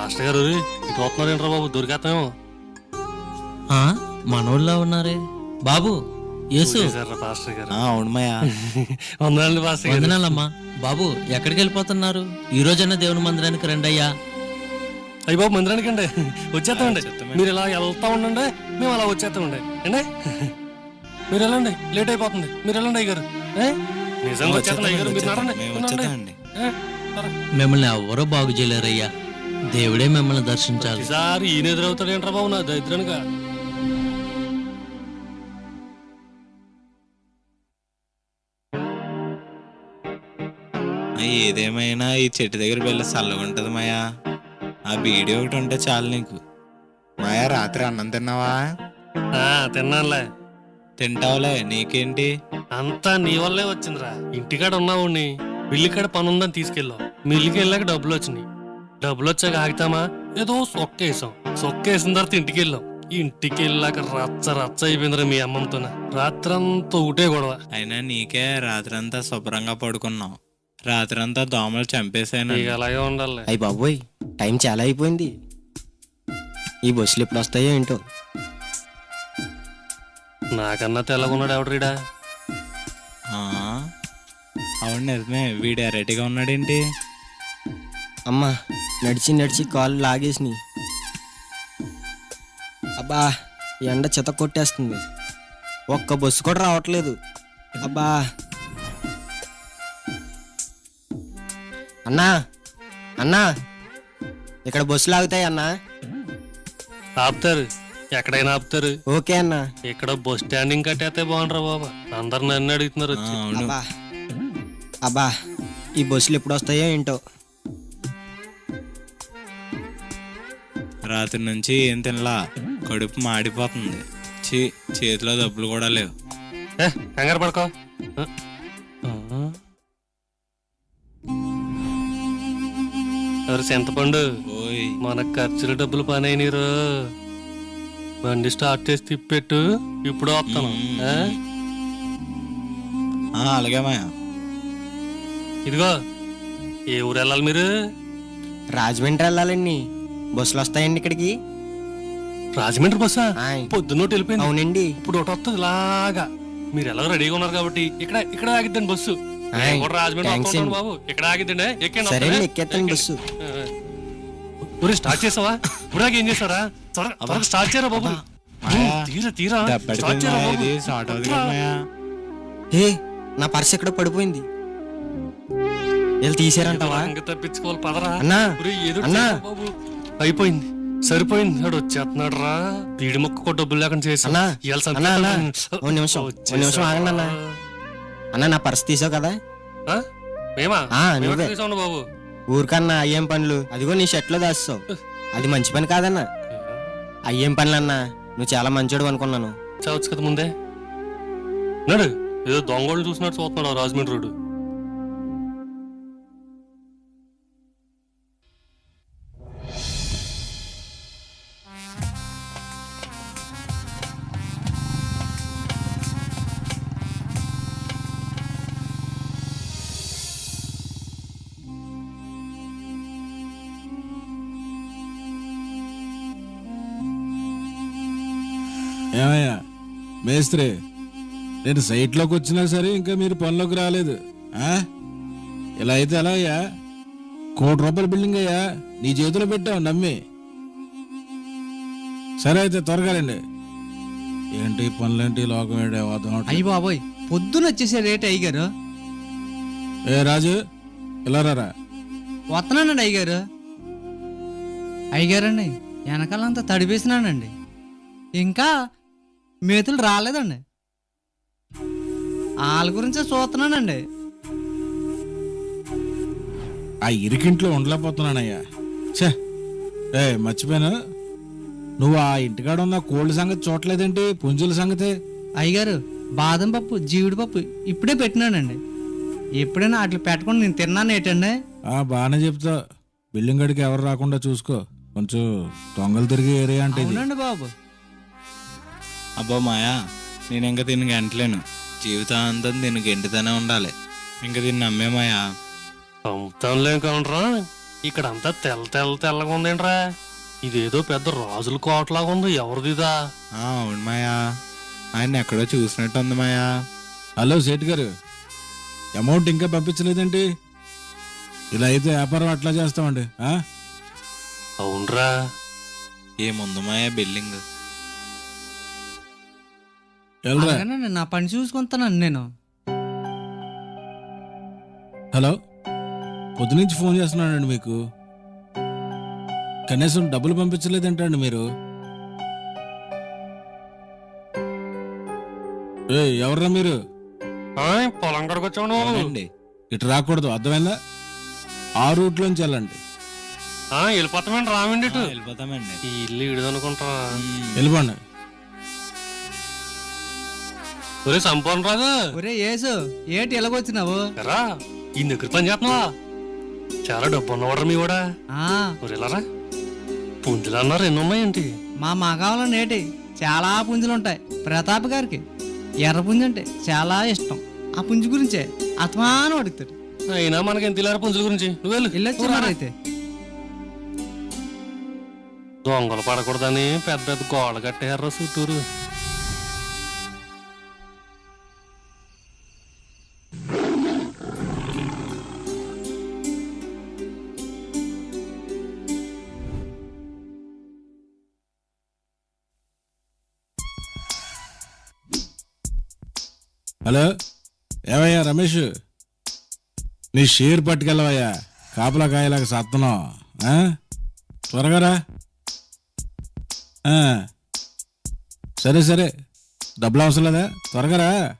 Master గారు ఇటు బాబు? దొరికేస్తామేమో ఆ, మనోళ్ళ ఉన్నారే. బాబు యేసు. చూసేశారా మాస్టర్ గారు. అవును మాయా. వందనాలు మాస్టర్ గారు. వందనాలమ్మా. బాబు ఎక్కడికి వెళ్ళిపోతున్నారు ఈ రోజైనా దేవుని మందిరానికి రండి అయ్యా అయ్యి బాబు మందిరానికి అండి వచ్చేస్తామండి మీరు ఇలా వెళ్తా ఉండండి మేము అలా వచ్చేస్తామండి అండి మీరు వెళ్ళండి లేట్ అయిపోతుంది. మీరు వెళ్ళండి అయ్యగారు ఏ? నిజంగా వచ్చేస్తాను అయ్యగారు మీరు నడండి మేము నడండి. వచ్చేస్తామండి ఏ? సరే. మిమ్మల్ని ఎవ్వరూ బాగు చేయలేరయ్యా. దేవుడే మిమ్మల్ని దర్శించాలి. ఈసారి ఈయన ఎదురవుతాడు ఏంట్రా బాబు నా దరిద్రనుగా? ఏదేమైనా ఈ చెట్టు దగ్గర వెళ్ళి చల్లగా ఉంటది మాయా. ఆ బీడీ ఒకటి ఉంటే చాలు నీకు. మాయా రాత్రి అన్నం తిన్నావా? ఆ, తిన్నానులే. తింటావులే నీకేంటి? అంతా నీ వల్లే వచ్చిందిరా. ఇంటికాడ ఉన్నావు మిల్లికాడ పని ఉందని తీసుకెళ్ళావు. మిల్లికి వెళ్ళాక డబ్బులు వచ్చినాయి. డబ్బులు వచ్చాక ఆగుతామా? ఏదో సొక్కేసాం సొక్కేసిన తర్వాత ఇంటికి వెళ్ళాం ఇంటికి వెళ్ళాక రచ్చ రచ్చ అయిపోయిందిరా మీ అమ్మమ్మతో రాత్రంతా ఒకటే గొడవ. అయినా నీకే రాత్రంతా శుభ్రంగా పడుకున్నావు రాత్రంతా దోమలు చంపేశాను. ఇక అలాగే ఉండాలి అయ్యి బాబోయ్ టైం చాలా అయిపోయింది. ఈ బస్సులు ఎప్పుడు వస్తాయో ఏంటో. నాకన్నా తెల్లగున్నాడు ఎవడరీడా ఆ, అవును నిజమే వీడు ఎరటిగా ఉన్నాడేంటి? అమ్మా నడిచి నడిచి కాళ్ళు లాగేసినాయి. అబ్బా ఎండ చెత్త కొట్టేస్తుంది. ఒక్క బస్సు కూడా రావట్లేదు. అబ్బా. అన్నా అన్నా ఇక్కడ బస్సులు ఆగుతాయి అన్నా. ఆపుతారు ఎక్కడైనా ఆపుతారు. ఓకే అన్నా. ఇక్కడ బస్ స్టాండింగ్ కట్టేస్తే బాగుండ్రా బాబా. అందరు నన్ను అడుగుతున్నారు వచ్చి. అబ్బా. అబ్బా ఈ బస్సులు ఎప్పుడు వస్తాయో ఏంటో. రాత్రి నుంచి ఏం తినలా? కడుపు మాడిపోతుంది. చీ చేతిలో డబ్బులు కూడా లేవు. ఏ, కంగారు పడుకో. ఎవరు చింతపండు ఓయ్. మన ఖర్చుల డబ్బులు పని అయినరు బండి స్టార్ట్ చేసి తిప్పెట్టు ఇప్పుడు వస్తాను. ఆ? ఆ, అలాగే మాయా. ఇదిగో ఏ ఊరు వెళ్ళాలి మీరు? రాజమండ్రి వెళ్ళాలండి. బస్సులు వస్తాయండి ఇక్కడికి. రాజమండ్రి బస్సా? ఆయ్. పొద్దున్నోటి వెళ్ళిపోయింది. అవునండి. ఇప్పుడు ఒకటి వస్తుంది ఇలాగా. మీరు ఎలా రెడీగా ఉన్నారు కాబట్టి ఇక్కడ ఇక్కడ ఆగిద్దండి బస్సు. ఆయ్. నేను కూడా రాజమండ్రి థాంక్స్ వస్తుంటాను అండి. బాబు. ఇక్కడ ఆగిద్దండి. ఎక్కండి సరే వస్తానే. ఎక్కేస్తాను బస్సు. స్టార్ట్ చేసావా? ఇప్పుడు ఏం చేసారా త్వరగా త్వరగా స్టార్ట్ చేయరా బాబు. మాయా, తీరా స్టార్ట్ చేయరా మాయా బాబు. ఇది షార్ట్ అవుతుంది కదా మాయా. ఏ నా పర్స్ ఎక్కడ పడిపోయింది. వీళ్ళు తీసారంటావా? ఇంకా తప్పించుకోవాలి పదరా. అన్నా అన్నా. అయిపోయింది. సరిపోయింది. నాడు వచ్చేస్తున్నాడు రా పీడి మొక్క డబ్బులు లేకుండా చేసి నిమిషం, నిమిషం ఆగండి అన్నా. అన్న నా పర్స్ తీసావు కదా? మేమా? బాబు? ఊరికన్నా అయ్యేం పనులు? అదిగో నీ షర్ట్లో దాస్తావు. అది మంచి పని కాదన్నా. అయ్యేం పనులు అన్నా నువ్వు చాలా మంచోడు అనుకున్నాను. చావచ్చు కదా ముందే. నాడు ఏదో దొంగోళ్ళు చూసినట్టు చూస్తున్నాడు రాజమండ్రి రోడ్డు. ఏమయ్యా? మేస్త్రి నేను సైట్లోకి వచ్చినా సరే ఇంకా మీరు పనిలోకి రాలేదు? ఇలా అయితే ఎలా అయ్యా కోటి రూపాయల బిల్డింగ్ అయ్యా నీ చేతిలో పెట్టావు నమ్మి. సరే అయితే త్వరగా రండి. ఏంటి పనులేంటి? లోకం వాతావరణం అయ్యి బాబోయ్ పొద్దున వచ్చేసే రేట్ అయ్యగారు. ఏ రాజు ఇలా రారా? వస్తున్నానండి అయ్యగారు. అయ్యగారండి వెనకాలంతా తడిపేసినానండి. ఇంకా మేతులు రాలేదండి. వాళ్ళ గురించే చూస్తున్నానండి. ఆ ఇరికింట్లో ఉండలేకపోతున్నానయ్యా. ఛే ఏ మర్చిపోయాను? నువ్వు ఆ ఇంటికాడ ఉన్న కోళ్ళ సంగతి చూడలేదేంటి? పుంజుల సంగతి? అయ్యగారు బాదం పప్పు జీవిడి పప్పు ఇప్పుడే పెట్టినానండి. ఎప్పుడైనా అట్లా పెట్టకుండా నేను తిన్నాను ఏంటండి? ఆ బాగానే చెప్తా. బిల్డింగ్ గడికి ఎవరు రాకుండా చూసుకో. కొంచెం దొంగలు తిరిగే ఏరియా అంటే అవునండి బాబు. అబ్బా మాయా నేను ఇంకా దీన్ని గంటలేను. జీవితాంతం దీనికి గెంటితోనే ఉండాలి. ఇంకా దీన్ని నమ్మే మాయా. అమ్ముతాంలే కౌంటరా ఇక్కడంతా తెల్ల తెల్ల తెల్లగా ఉందేంట్రా? ఇదేదో పెద్ద రాజుల కోటలాగా ఉంది ఎవరిదిదా? ఆ, అవును మాయా. ఆయన ఎక్కడో చూసినట్టు ఉంది మాయా. హలో సేట్ గారు. అమౌంట్ ఇంకా పంపించలేదేంటి? ఇలా అయితే వ్యాపారం అట్లా చేస్తామండి ఆ? అవునరా. ఏముంది మాయా బిల్డింగ్? అలాగేనండి, నా పని చూసుకుంటానండి నేను. హలో? పొద్దునుంచి ఫోన్ చేస్తున్నానండి మీకు. కనీసం డబ్బులు పంపించలేదంటండి మీరు. ఏ ఎవర్రా మీరు? పొలం కడకు అవునండి. ఇటు రాకూడదు అర్థమైందా? ఆ రూట్లోంచి వెళ్ళండి. ఆ, వెళ్ళిపోతామేంటి రామండి ఇటు. వెళ్ళిపోతామండి. ఈ ఇల్లు ఇడదనుకుంటా. వెళ్ళిపోండి. ఒరే సంపూర్ణ రాదు ఒరే యేసు ఏటి ఎలాగొచ్చినావు? ఎరా ఈ దగ్గర పని చేస్తున్నావా? చాలా డబ్బు ఉన్నవాడు మీ కూడా ఆ, ఒరేలారా పుంజులు అన్నారు ఎన్ని ఉన్నాయేంటి? మా మగావులో నేటి చాలా పుంజులు ఉంటాయి ప్రతాప్ గారికి ఎర్ర పుంజు అంటే చాలా ఇష్టం. ఆ పుంజు గురించే అతమానం అడుగుతాడు. అయినా మనకి ఎంత ఇల్లారా పుంజుల గురించి? నువ్వు వెళ్ళు. వెళ్ళొచ్చినారైతే దొంగలు పడకూడదని పెద్ద పెద్ద గోడ కట్టారు చుట్టూరు హలో? ఏవయ్యా రమేష్? నీ షేర్ పట్టుకెళ్ళవయ్యా. కాపలా కాయలాగా సత్తనం త్వరగారా సరే సరే. డబ్బులు అవసరం లేదా? త్వరగా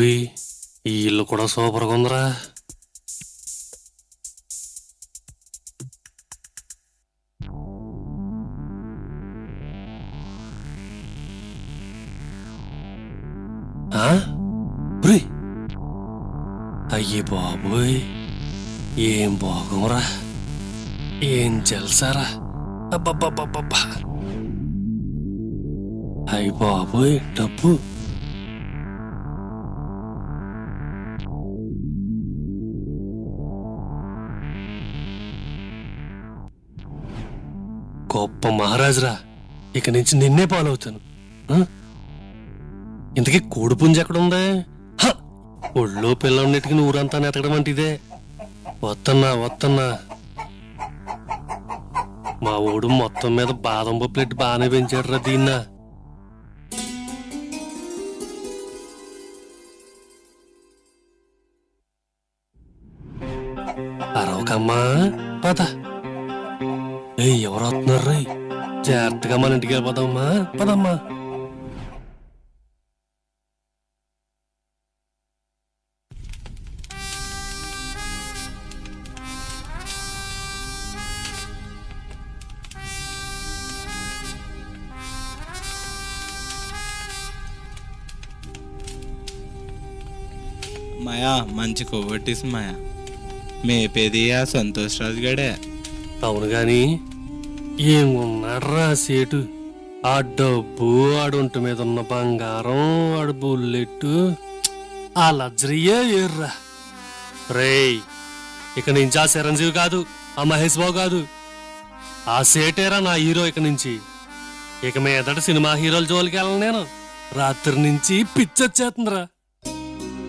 బాబోయ్ ఈ ఇల్లు కూడా సూపర్గా ఉందిరా. ఆ? అయ్యే బాబోయ్. ఏం బాగోరా ఏం చెల్సారా అబ్బబ్బబ్బబ్బా అయ్యి బాబోయ్ డబ్బు. గొప్ప మహారాజురా ఇక నుంచి నిన్నే పాలవుతాను. ఇంతకీ కోడి పుంజ ఎక్కడుందే? ఒళ్ళో పిల్లన్నిటికి ఊరంతా నెతకడం అంటే ఇదే. వత్తన్నా వత్తన్నా మా ఊడు మొత్తం మీద బాదం పప్పు బాగానే పెంచాడురా దీన్న. అరవకమ్మా పదా. ఏయ్ ఎవరు వస్తున్నారు రే. జాగ్రత్తగా మన ఇంటికి వెళ్ళిపోదామమ్మా పదమ్మా. మాయా మంచి కొవ్వొట్టేసి మాయా. మేపేది ఆ సంతోష్ రాజు గడే అవును గాని ఏం ఉన్నాడ్రా సేటు. ఆ డబ్బు ఆడు ఒంటి మీద ఉన్న బంగారం ఆడు బుల్లెట్ ఆ లగ్జరీయే ఏర్రా. రేయ్ ఇక నుంచి ఆ చిరంజీవి కాదు ఆ మహేష్ బాబు కాదు. ఆ సేటేరా నా హీరో ఇక నుంచి. ఇక మీదట సినిమా హీరోల జోలికి వెళ్ళను నేను. రాత్రి నుంచి పిచ్చొచ్చేస్తుందిరా.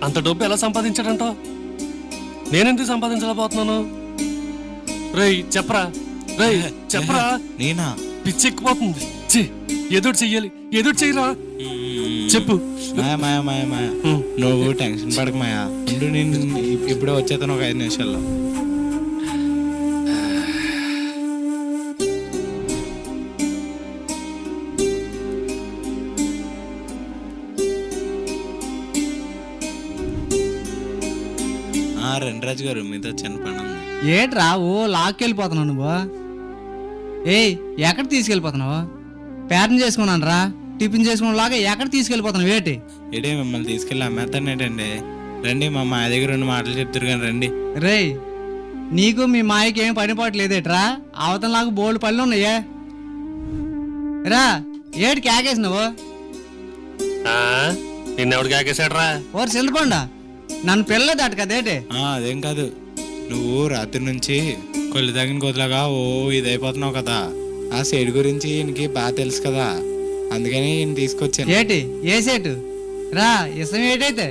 అంత డబ్బు ఎలా సంపాదించాడంటో? నేనెందుకు సంపాదించలేకపోతున్నాను? రేయ్ చెప్పరా? చెప్పరా? నేనా? పిచ్చెక్కిపోతుంది ఛీ, ఎదురు చెయ్యాలి. చెయ్యరా? చెప్పు. మాయా మాయా మాయా మాయా. ఉమ్. నువ్వు టెన్షన్ పడక మాయా. ఉండు నేను ఇప్- ఇప్పుడే వచ్చేతాను ఒక ఐదు నిమిషాల్లో. ఆ రండి రాజు గారు మీతో చిన్న పని ఉంది. ఏట్రా ఓ లాక్కెళ్ళిపోతున్నావు నువ్వు? ఏయ్ ఎక్కడ తీసుకెళ్ళిపోతున్నావు? పేటన చేసుకున్నాను రా టిఫిన్ చేసుకున్న లాగా ఎక్కడ తీసుకెళ్ళిపోతున్నావు? వేటి ఏడే మిమ్మల్ని తీసుకెళ్ళి అమ్మేస్తానేటండి రండి మా మా దగ్గర రెండు మాటలు చెప్తారు కానీ రండి. రేయ్ నీకు మీ మాయకి ఏం పని పాటలేదేట్రా అవతల నాకు బోల్డ్ పనులు ఉన్నాయే. రా ఏటి కేకేసినావు ఆ నిన్నెవడు కాకేశాడ్రా ఓరు చింతపండా నన్ను పిల్లలేదు అటు కదేటి ఆ, అదేం కాదు. నువ్వు రాత్రి నుంచి కొల్లి తగిన కొద్దిలాగా ఓ ఇదైపోతున్నావు కదా. ఆ సైడ్ గురించి ఈయనకి బాగా తెలుసు కదా. అందుకని ఈయన తీసుకొచ్చాను. ఏటి? ఏ సేటు? రా ఇష్టం ఏటైతే?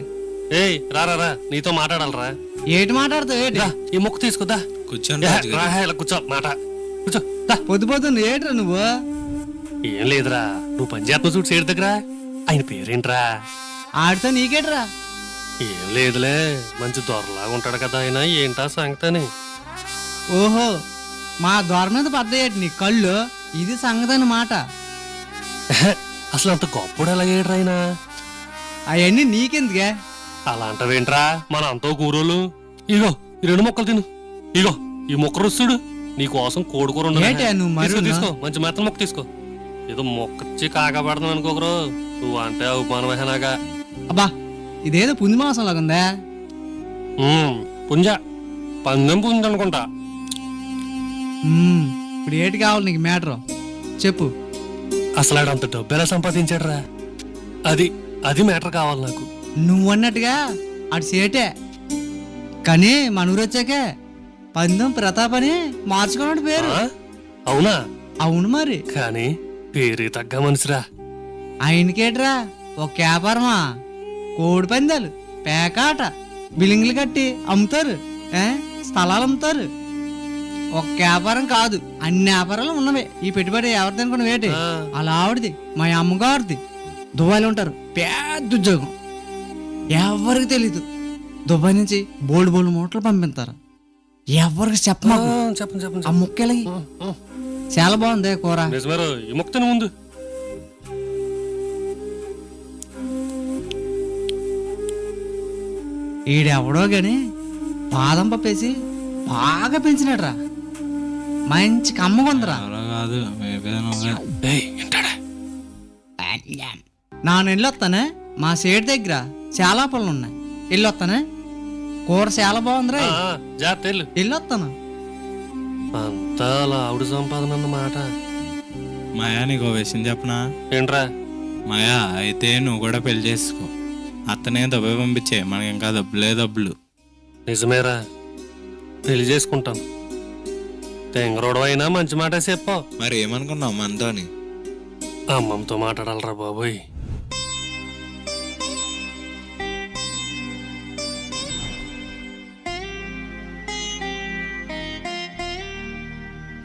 ఏయ్ రా రా రా. నీతో మాట్లాడాలరా. ఏటి మాట్లాడుతావు ఏటి? రా ఈ ముక్కు తీసుకుదా కూర్చోండి రాజుగారు. రా ఇలా కూర్చో మాట. కూర్చో దా. పొద్దు పొద్దున్న ఏట్రా నువ్వు? ఏం లేదురా. నువ్వు పంచాయత్ చూడు సేడు దగ్గర. ఆయన పేరేంట్రా? ఆడితో నీకేట్రా? ఏం లేదులే మంచి దొరలాగా ఉంటాడు కదా ఆయన ఏంటా సంగతి అని? ఓహో మా దొర మీద పడ్డాయేటి నీ కళ్ళు? ఇది సంగతి అన్నమాట. అసలు అంత గొప్పడు ఎలాగేట్రా ఆయన? అవన్నీ నీకెందుకే? అలా అంటావేంట్రా మన అంతో కూరోలు ఇగో ఈ రెండు మొక్కలు తిను. ఇగో ఈ మొక్క రుస్తుడు నీ కోసం కోడి కూర ఉండదు. తీసుకో, మంచి మెత్తన మొక్క తీసుకో. ఏదో మొక్కచ్చి కాకపడదాం అనుకోకరు నువ్వు అంటే ఉపమానమేనాగా అబ్బా ఇదేదో పుంది మాసం ఉందా? పుంజ. పందెం పుంజ అనుకుంటా. ఇప్పుడు ఏటి కావాలి నీకు మ్యాటర్? చెప్పు. అసలు అంత డబ్బు ఎలా సంపాదించాడురా? అది అది మ్యాటర్ కావాలి నాకు. నువ్వు అన్నట్టుగా అటు సేటే. కానీ మన ఊరు వచ్చాకే పందెం ప్రతాప్ అని మార్చుకున్నాడు పేరు? అవునా? అవును మరి. కానీ పేరు తగ్గ మనిషిరా. ఆయనకేట్రా ఒక వ్యాపారమా? కోడి పందాలు పేకాట బిల్లింగ్లు కట్టి అమ్ముతారు స్థలాలు అమ్ముతారు. ఒక వ్యాపారం కాదు అన్ని వ్యాపారాలు ఉన్నవే. ఈ పెట్టుబడి ఎవరిది అనుకున్న వేటి. అలా ఆవిడది మా అమ్మగారిది. దుబాయ్లో ఉంటారు పెద్ద ఉద్యోగం. ఎవరికి తెలీదు. దుబాయ్ నుంచి బోల్డ్ బోల్డ్ మూటలు పంపిస్తారు. ఎవరికి ఆ, చెప్పమాకు చెప్పండి చెప్పండి. ఆ ముక్కలకి చాలా బాగుంది కూర. ముందు. ఈడెవడో గాని బాదం పప్పేసి బాగా పెంచినాడ్రా. మంచి కమ్మగుందిరా. కాదు మేబీ నువ్వే. ఏయ్ ఏంటాడా నా వెళ్ళొస్తానే మా సేటు దగ్గర చాలా పనులు ఉన్నాయి వెళ్ళొస్తానే కూర చాలా బాగుందిరా జాగ్రత్త వెళ్ళొస్తాను అంతా ఆవిడ సంపాదన అన్నమాట. మాయా నీకు విషయం చెప్పనా? ఏంట్రా? మాయా అయితే నువ్వు కూడా పెళ్ళి చేసుకో. అత్తనే దెబ్బ పంపించే మనకి ఇంకా డబ్బులే డబ్బులు నిజమేరా. పెళ్ళి చేసుకుంటాను తెంగరోడు అయినా మంచి మాట చెప్పావు. మరి ఏమనుకున్నావు మనతోని? అమ్మమ్మతో మాట్లాడాలరా బాబోయ్.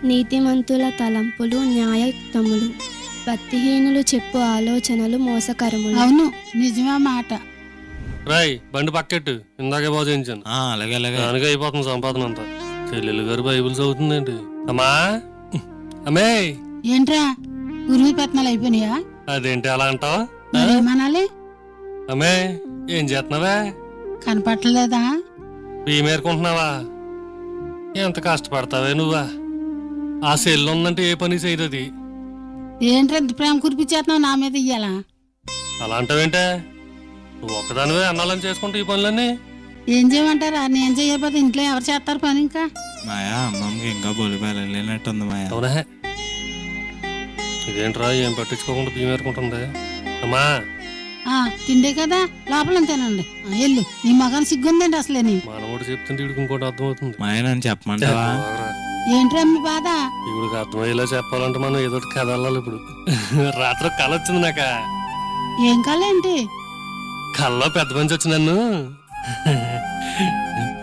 నీతిమంతుల తలంపులు న్యాయయుక్తములు. భక్తిహీనులు చెప్పు ఆలోచనలు మోసకరములు. అవును నిజమే మాట. రాయ్ బండి పక్కెట్టు. ఇందాకే బాగు చేయించాను ఆ, అలాగే అలాగే. దానికి అయిపోతుంది సంపాదన అంతా. చెల్లెలు గారు బైబిల్ చదువుతుందండి అమ్మా! అమ్మే! ఏంట్రా? ఉరిమి పెత్తనాలు అయిపోయినాయా? అదేంటి అలా అంటావు? మరి ఏమనాలి? అమ్మే ఏం చేస్తున్నావే? కనపట్టలేదా బియ్యం ఏరుకుంటున్నావా ఎంత కష్టపడతావే నువ్వా? ఆ సెల్ ఉందంటే ఏ పని చేయదు అది ఏంట్రా ఇంత ప్రేమ కురిపించేస్తున్నావు నా మీద ఇయ్యాలా? అలా అంటావేంటే నువ్వు ఒక్కదానివే అన్నాలని చేసుకుంటే ఈ పనులన్నీ? ఏం చేయమంటారా? నేను చేయకపోతే ఇంట్లో ఎవరు చేస్తారు పని ఇంకా? మాయా అమ్మమ్మకి ఇంకా బొలి వెళ్ళలేనట్టుంది మాయా. అవునా? ఇదేంట్రా? ఏం పట్టించుకోకుండా బియ్యం ఏరుకుంటుంది? అమ్మా! ఆ తిండే కదా? లోపల తినండి. ఆ, వెళ్ళు. నీ మగాన్ని సిగ్గుందండి అసలే నీ మానవుడు చెప్తుంటే వీడికి ఇంకోటి అర్థమవుతుంది. మాయ నన్ను చెప్పమంటావా? ఏంట్రా మీ బాధ? ఇవిడికి అర్థమయ్యేలా చెప్పాలంటే మనం ఏదో కథ వెళ్ళాలి ఇప్పుడు. రాత్రి కళ వచ్చింది నాక. ఏం కాలేంటి కళ్ళలో పెద్ద మంచి వచ్చి నన్ను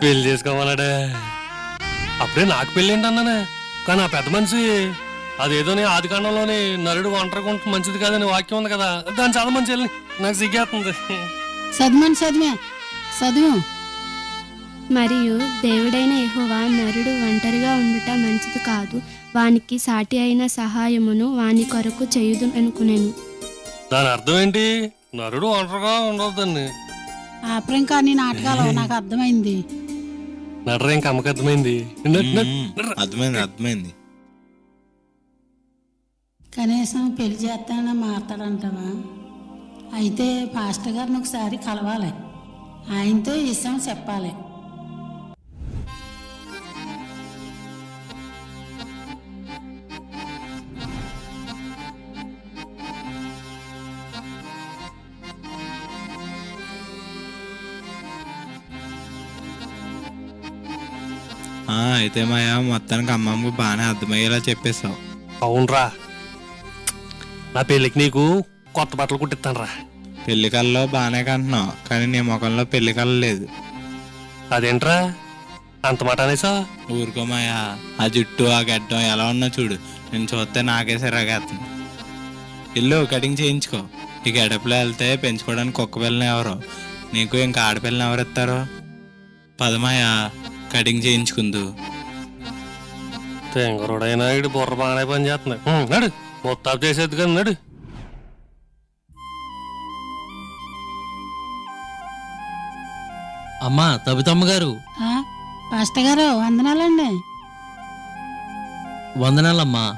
పెళ్ళి చేసుకోమన్నాడే. అప్పుడే నాకు పెళ్ళి ఏంటి అన్నానే కానీ ఆ పెద్ద మనిషి అదేదోని ఆది కాండంలోని నరుడు ఒంటరిగా ఉంటే మంచిది కాదని వాక్యం ఉంది కదా. దాని చాలా మంచి నాకు సిగ్గేస్తుంది. చదివని చదివే? చదువు. మరియు దేవుడైన యెహోవా నరుడు ఒంటరిగా ఉండుట మంచిది కాదు. వానికి సాటి అయిన సహాయమును వాని కొరకు చేయుదు అనుకునేను. దాని అర్థం ఏంటి? నరుడు ఒంటరిగా ఉండవద్దండి ఆపరం కానీ నాటకాలు నాకు అర్థమైంది. నడరే ఇంకా అమ్మకి అర్థమైంది. అర్థమైంది అర్థమైంది. కనీసం పెళ్ళి చేస్తానని మాట్లాడంటావా అయితే పాస్టర్ గారిని ఒకసారి కలవాలి. ఆయనతో ఈ విషయం చెప్పాలి. అయితే మాయా మొత్తానికి అమ్మమ్మకు బాగానే అర్థమయ్యేలా చెప్పేశావు. అవునరా. నా పెళ్ళికి నీకు కొత్త బట్టలు కుట్టిస్తాను రా పెళ్ళి కల్లో బాగానే కంటున్నావు కానీ నీ ముఖంలో పెళ్ళి కళ లేదు. అదేంట్రా? అంత మాట అనేసా? ఊరుకో మాయా ఆ జుట్టు ఆ గడ్డం ఎలా ఉన్నా చూడు నేను చూస్తే నాకే సిరాగేస్తుంది ఇల్లు కటింగ్ చేయించుకో. ఈ గడపలో వెళ్తే పెంచుకోవడానికి కుక్క పిల్లని ఎవరు? నీకు ఇంకా ఆడపిల్లని ఎవరు ఇస్తారు? పదమాయా కటింగ్ చేయించుకుందు. తెంగరుడైనా ఇడు బుర్ర బాగానే పని చేస్తుంది ఉం, నడు. మొత్తం చేసేది కానీ నడు. అమ్మా తబితమ్మ గారు. ఆ, పాస్టర్ గారు వందనాలండి. వందనాలమ్మా.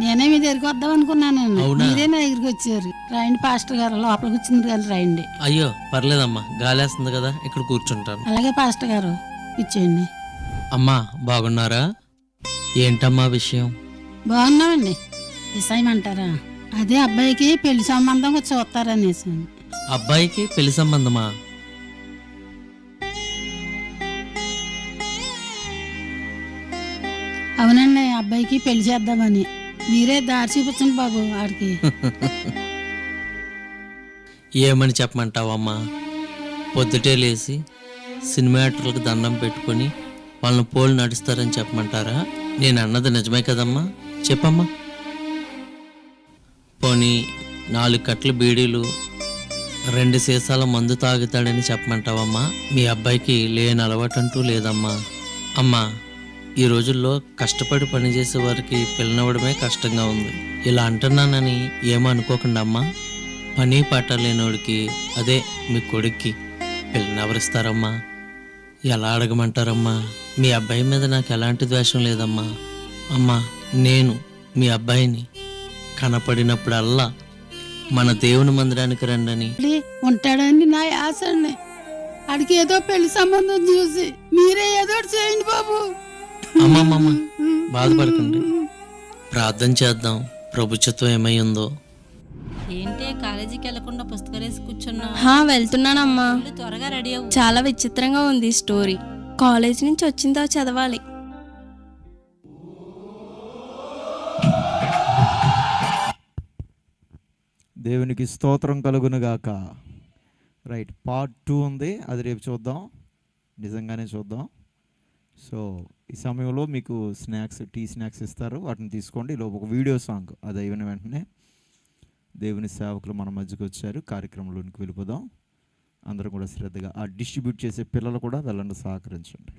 నేనే మీ దగ్గరికి వద్దాం అనుకున్నానండి. అవునా? మీరే నా దగ్గరికి వచ్చారు. రాయండి పాస్టర్ గారు లోపలికి వచ్చింది కానీ రాయండి. అయ్యో పర్లేదమ్మా. గాలేస్తుంది కదా ఇక్కడ కూర్చుంటాను. అలాగే పాస్టర్ గారు. ఇచ్చేయండి. అమ్మా బాగున్నారా? ఏంటమ్మా విషయం? బాగున్నామండి. విషయమంటారా అదే అబ్బాయికి పెళ్ళి సంబంధం చూస్తారనేసి అబ్బాయికి పెళ్ళి సంబంధమా? అవునండి అబ్బాయికి పెళ్ళి చేద్దామని. మీరే దారి చూపించండి బాబు ఆడికి. ఏమని చెప్పమంటావమ్మా? పొద్దుటే లేచి సినిమాటర్లకు దండం పెట్టుకొని వాళ్ళని పోలు నడుస్తారని చెప్పమంటారా? నేను అన్నది నిజమే కదమ్మా. చెప్పమ్మా. పోనీ నాలుగు కట్లు బీడీలు రెండు సీసాల మందు తాగుతాడని చెప్పమంటావమ్మా. మీ అబ్బాయికి లేని అలవాటు అంటూ లేదమ్మా. అమ్మా ఈ రోజుల్లో కష్టపడి పనిచేసే వారికి పిల్లనవ్వడమే కష్టంగా ఉంది. ఇలా అంటున్నానని ఏమనుకోకుండా అమ్మా పని పాట లేనోడికి అదే మీ కొడుక్కి పిల్లనెవరిస్తారమ్మా ఎలా అడగమంటారమ్మా? మీ అబ్బాయి మీద నాకు ఎలాంటి ద్వేషం లేదమ్మా. అమ్మా నేను మీ అబ్బాయిని కనపడినప్పుడల్లా మన దేవుని మందిరానికి రండని. ఉంటాడని నా ఆశ అండి ఆడికి ఏదో పెళ్ళి సంబంధం చూసి మీరే ఏదో చేయండి బాబు. అమ్మమ్మమ్మ బాధపడకండి. ప్రార్థన చేద్దాం. ప్రభుత్వం ఏమై ఉందో ఏంటే కాలేజీకి వెళ్ళకుండా పుస్తకాలు వేసి కూర్చున్నా? హా వెళ్తున్నానమ్మా. త్వరగా రెడీ అవ్వు. చాలా విచిత్రంగా ఉంది స్టోరీ. కాలేజ్ నుంచి వచ్చిందో చదవాలి. దేవునికి స్తోత్రం కలుగునుగాక రైట్ పార్ట్ టూ ఉంది. అది రేపు చూద్దాం. నిజంగానే చూద్దాం. సో ఈ సమయంలో మీకు స్నాక్స్ టీ స్నాక్స్ ఇస్తారు. వాటిని తీసుకోండి. లోపు ఒక వీడియో సాంగ్. అది అయిన వెంటనే దేవుని సేవకులు మన మధ్యకి వచ్చారు. కార్యక్రమంలోనికి వెళ్ళిపోదాం. అందరం కూడా శ్రద్ధగా ఆ డిస్ట్రిబ్యూట్ చేసే పిల్లలు కూడా వెళ్ళండి సహకరించండి.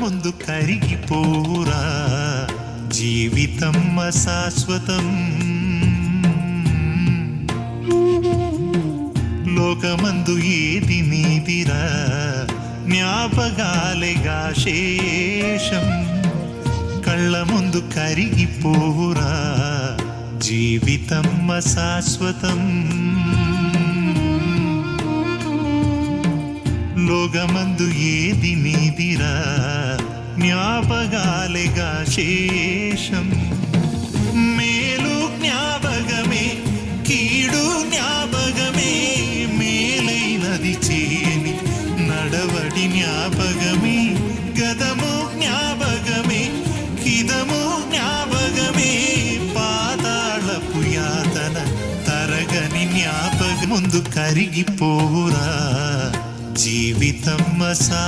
ముందు కరిగిపోరా. జీవితం శాశ్వతం లోకమందు ఏది నీదిరా జ్ఞాపకాలేగా శేషం. కళ్ళ ముందు కరిగిపోరా. జీవితం శాశ్వతం భోగమందు ఏది నీదిరా? జ్ఞాపకాలేగా శేషం. మేలు జ్ఞాపకమే కీడు జ్ఞాపకమే మేలైనది చేయని నడవడి జ్ఞాపకమే గదము జ్ఞాపకమే కిదము జ్ఞాపకమే పాతాళపు యాతన తరగని జ్ఞాపక. ముందు కరిగిపోరా జీవితం అసా